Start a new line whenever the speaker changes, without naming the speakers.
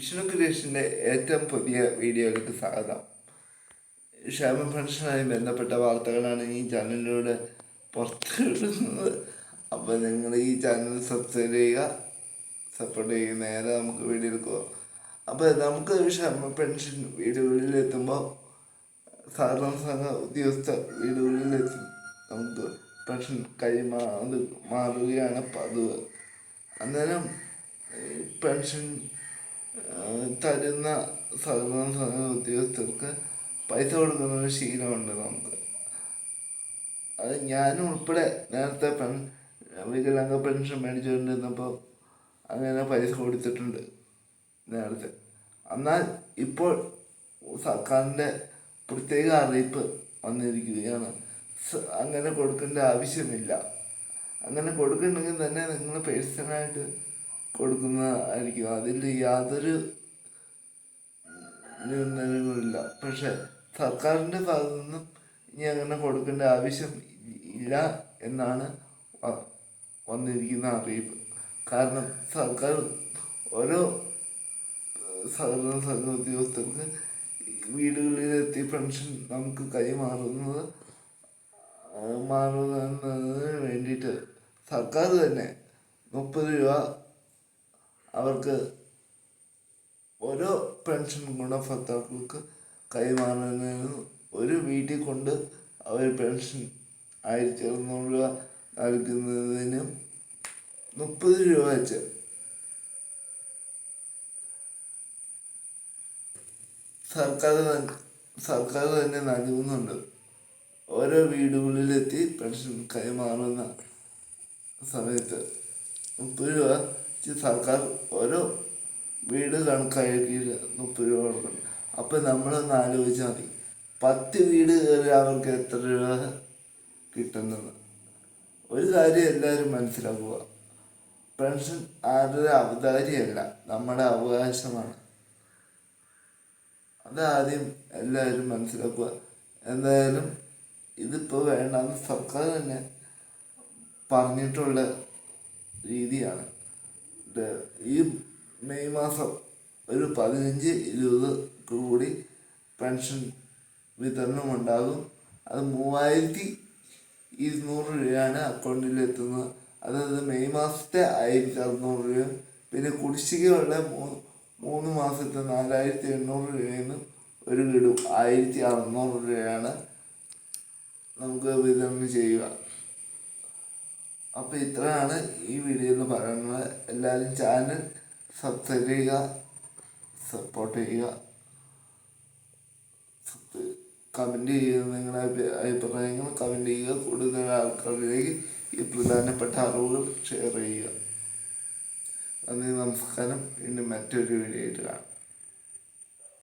വിഷ്ണു ക്രിയേഷന്റെ ഏറ്റവും പുതിയ വീഡിയോയിലേക്ക് സ്വാഗതം. ക്ഷേമ പെൻഷനുമായി ബന്ധപ്പെട്ട വാർത്തകളാണ് ഈ ചാനലിലൂടെ പുറത്തുവിടുന്നത്. അപ്പോൾ നിങ്ങൾ ഈ ചാനൽ സബ്സ്ക്രൈബ് ചെയ്യുക സപ്പോർട്ട് ചെയ്യുക. നേരെ നമുക്ക് വീഡിയോ എടുക്കുക അപ്പോൾ നമുക്ക് ക്ഷേമ പെൻഷൻ വീടുകളിലെത്തുമ്പോൾ സാധാരണ സംഘ ഉദ്യോഗസ്ഥ വീടുകളിലെത്തി. നമുക്ക് പെൻഷൻ കൈമാറി മാറുകയാണ് പതിവ്. അന്നേരം പെൻഷൻ തരുന്ന സർവ ഉദ്യോഗസ്ഥർക്ക് പൈസ കൊടുക്കുന്ന ഒരു ശീലമുണ്ട് നമുക്ക്. അത് ഞാനും ഉൾപ്പെടെ നേരത്തെ പെൺ വികലാംഗ പെൻഷൻ മേടിച്ചുകൊണ്ടിരുന്നപ്പോൾ അങ്ങനെ പൈസ കൊടുത്തിട്ടുണ്ട് നേരത്തെ. എന്നാൽ ഇപ്പോൾ സർക്കാരിന്റെ പ്രത്യേക അറിയിപ്പ് വന്നിരിക്കുകയാണ്. അങ്ങനെ കൊടുക്കേണ്ട ആവശ്യമില്ല. അങ്ങനെ കൊടുക്കണമെങ്കിൽ തന്നെ നിങ്ങൾ പേഴ്സണായിട്ട് കൊടുക്കുന്നതായിരിക്കും. അതിൽ യാതൊരു നിബന്ധനകളില്ല പക്ഷെ സർക്കാരിന്റെ ഭാഗത്തു നിന്നും ഇനി അങ്ങനെ കൊടുക്കേണ്ട ആവശ്യം ഇല്ല എന്നാണ് വന്നിരിക്കുന്ന അറിയിപ്പ്. കാരണം സർക്കാർ ഓരോ സഹകരണ സംഘ ഉദ്യോഗസ്ഥർക്ക് വീടുകളിലെത്തി പെൻഷൻ നമുക്ക് കൈമാറുന്നത് മാറുന്നതിന് വേണ്ടിയിട്ട് സർക്കാർ തന്നെ മുപ്പത് രൂപ അവർക്ക് ഓരോ പെൻഷൻ ഗുണഭോക്താക്കൾക്ക് കൈമാറുന്നതിന് ഒരു വീട്ടിൽ കൊണ്ട് അവർ പെൻഷൻ ആയിരത്തി അറുന്നൂറ് രൂപ നൽകുന്നതിന് മുപ്പത് രൂപ വെച്ച് സർക്കാർ സർക്കാർ തന്നെ നൽകുന്നുണ്ട്. ഓരോ വീടുകളിലെത്തി പെൻഷൻ കൈമാറുന്ന സമയത്ത് മുപ്പത് രൂപ സർക്കാർ ഓരോ വീട് കണക്കാക്കി മുപ്പത് രൂപ കൊടുക്കണം അപ്പം നമ്മളൊന്ന് ആലോചിച്ചാൽ മതി. പത്ത് വീട് കയറി അവർക്ക് എത്ര രൂപ കിട്ടുന്നത്? ഒരു കാര്യം എല്ലാവരും മനസ്സിലാക്കുക. പെൻഷൻ ആരുടെ അവതാരിയല്ല നമ്മുടെ അവകാശമാണ്. അതാദ്യം എല്ലാവരും മനസ്സിലാക്കുക. എന്തായാലും ഇതിപ്പോൾ വേണ്ടെന്ന് സർക്കാർ തന്നെ പറഞ്ഞിട്ടുള്ള രീതിയാണ്. ഈ മെയ് മാസം ഒരു പതിനഞ്ച് ഇരുപത് കൂടി പെൻഷൻ വിതരണം ഉണ്ടാകും. അത് മൂവായിരത്തി ഇരുന്നൂറ് രൂപയാണ് അക്കൗണ്ടിൽ എത്തുന്നത്. അതായത് മെയ് മാസത്തെ ആയിരത്തി അറുന്നൂറ് രൂപയും പിന്നെ കുടിശ്ശികയുള്ള മൂന്ന് മാസത്തെ നാലായിരത്തി എണ്ണൂറ് രൂപയിൽ നിന്ന് ഒരു ഗഡു ആയിരത്തി അറുന്നൂറ് രൂപയാണ് നമുക്ക് വിതരണം ചെയ്യുക. അപ്പോൾ ഇത്രയാണ് ഈ വീഡിയോയിൽ പറയുന്നത്. എല്ലാവരും ചാനൽ സബ്സ്ക്രൈബ് ചെയ്യുക സപ്പോർട്ട് ചെയ്യുക. കമന്റ് ചെയ്യുക നിങ്ങളുടെ അഭി- അഭിപ്രായങ്ങൾ കമന്റ് ചെയ്യുക. കൂടുതൽ ആൾക്കാരിലേക്ക് ഈ പ്രധാനപ്പെട്ട അറിവുകൾ ഷെയർ ചെയ്യുക. നന്ദി നമസ്കാരം. ഇനി മറ്റൊരു വീഡിയോ ആയിട്ട് കാണാം.